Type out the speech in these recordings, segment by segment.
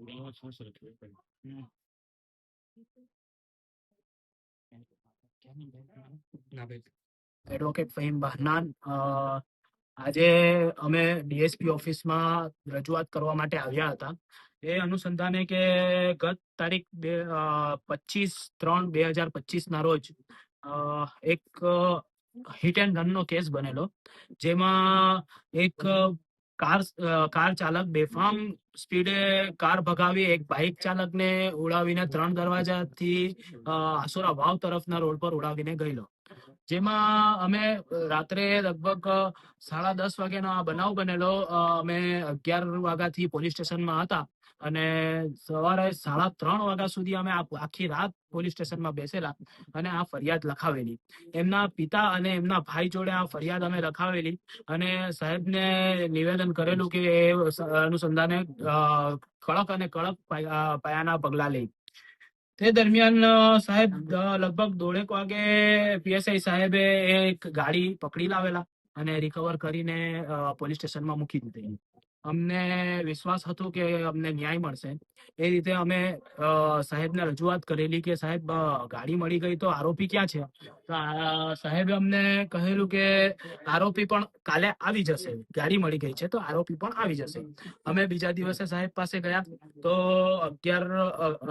我从小就会。એડવોકેટ ફહીમ બહનાન આજે અમે ડીએસપી ઓફિસમાં રજૂઆત કરવા માટે આવ્યા હતા. એ અનુસંધાને કે ગત તારીખ બે પચીસ ત્રણ બે હજાર પચીસના રોજ એક હિટ એન્ડ રનનો કેસ બનેલો. જેમાં એક કાર કાર ચાલક બેફામ સ્પીડે કાર ભગાવી એક બાઇક ચાલકને ઉડાવીને ત્રણ દરવાજાથી આસોરા વાવ તરફના રોડ પર ઉડાવીને ગયેલો જેમાં અમે રાત્રે લગભગ સાડા દસ વાગ્યાનો આ બનાવ બનેલો. અમે અગિયાર વાગ્યાથી પોલીસ સ્ટેશનમાં હતા અને સવારે સાડા ત્રણ વાગ્યા સુધી અમે આખી રાત પોલીસ સ્ટેશનમાં બેસેલા અને આ ફરિયાદ લખાવેલી. એમના પિતા અને એમના ભાઈ જોડે આ ફરિયાદ અમે લખાવેલી અને સાહેબને નિવેદન કરેલું કે એ અનુસંધાને કડક અને કડક પાયાના પગલા લે. તે દરમિયાન સાહેબ લગભગ દોઢેક વાગે પીએસઆઈ સાહેબે એક ગાડી પકડી લાવેલા અને રિકવર કરીને પોલીસ સ્ટેશનમાં મૂકી દીધી અમને વિશ્વાસ હતો કે અમને ન્યાય મળશે. એ રીતે અમે સાહેબને રજૂઆત કરેલી કે સાહેબ ગાડી મળી ગઈ તો આરોપી ક્યાં છે? સાહેબે અમને કહેલું કે આરોપી પણ કાલે આવી જશે. ગાડી મળી ગઈ છે તો આરોપી પણ આવી જશે. અમે બીજા દિવસે સાહેબ પાસે ગયા તો અગિયાર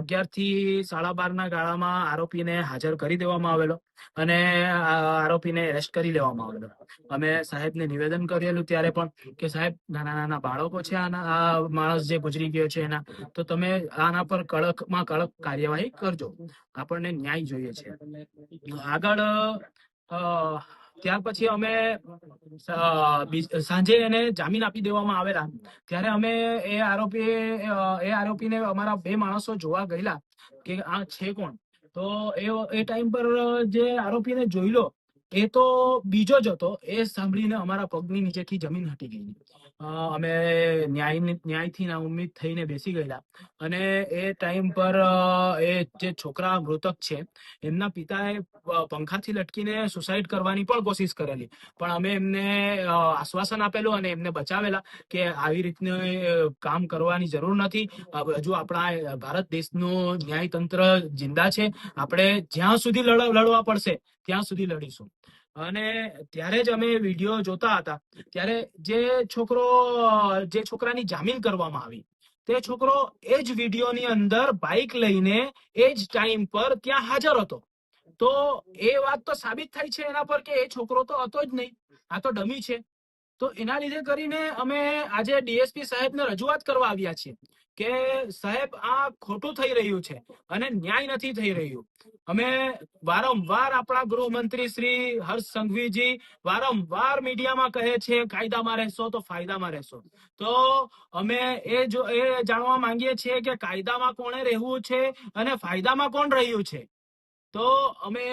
અગિયારથી સાડા બાર ના ગાળામાં આરોપીને હાજર કરી દેવામાં આવેલો અને આરોપીને એરેસ્ટ કરી લેવામાં આવેલો. અમે સાહેબને નિવેદન કરેલું ત્યારે પણ કે સાહેબ, નાના નાના બાળકો છે આના, આ માણસ જે ગુજરી ગયો છે એના, તો તમે આના પર કડકમાં કડક કાર્યવાહી કરજો. આપણને ન્યાય જોઈએ છે. આગળ ત્યાર પછી અમે સાંજે એને જામીન આપી દેવામાં આવેલા. ત્યારે અમે એ આરોપી એ આરોપીને અમારા બે માણસો જોવા ગયેલા કે આ છે કોણ? તો એ એ ટાઈમ પર જે આરોપીને જોઈલો એ તો બીજો જ હતો. એ સાંભળીને અમારા પગની નીચેથી જમીન હટી ગઈ. અમે ન્યાય ન્યાયથી ના ઉમ્મીદ થઈને બેસી ગયેલા. અને એ ટાઈમ પર એ જે છોકરા મૃતક છે, એમના પિતાએ પંખાથી લટકીને સુસાઇડ કરવાની પણ કોશિશ કરેલી. પણ અમે એમને આશ્વાસન આપેલું અને એમને બચાવેલા કે આવી રીતનું કામ કરવાની જરૂર નથી. હજુ આપણા ભારત દેશનું ન્યાયતંત્ર જિંદા છે. આપણે જ્યાં સુધી લડ- લડવા પડશે, ત્યાં સુધી લડીશું. અને ત્યારે જ અમે વીડિયો જોતા હતા. ત્યારે જે છોકરો, જે છોકરાની જામીન કરવામાં આવી, તે છોકરો એ જ વિડીયોની અંદર બાઇક લઈને એ જ ટાઈમ પર ત્યાં હાજર હતો. તો એ વાત તો સાબિત થાય છે એના પર કે એ છોકરો તો હતો જ નહીં. આ તો ડમી છે. તો એના લીધે કરીને અમે આજે ડીએસપી સાહેબને રજૂઆત કરવા આવ્યા છીએ કે સાહેબ, આ ખોટું થઈ રહ્યું છે અને ન્યાય નથી થઈ રહ્યું. અમે વારંવાર આપણા ગૃહમંત્રી શ્રી હર્ષ સંઘવીજી વારંવાર મીડિયામાં કહે છે, કાયદામાં રહેશો તો ફાયદામાં રહેશો. તો અમે એ જો, એ જાણવા માંગીએ છીએ કે કાયદામાં કોણે રહેવું છે અને ફાયદામાં કોણ રહ્યું છે? તો અમે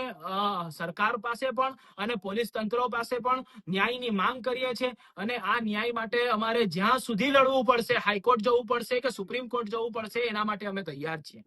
સરકાર પાસે પણ અને પોલીસ તંત્ર પાસે પણ ન્યાયની માંગ કરીએ છીએ અને આ ન્યાય માટે અમારે જ્યાં સુધી લડવું પડશે, હાઈકોર્ટ જવું પડશે કે સુપ્રીમ કોર્ટ જવું પડશે, એના માટે અમે તૈયાર છીએ.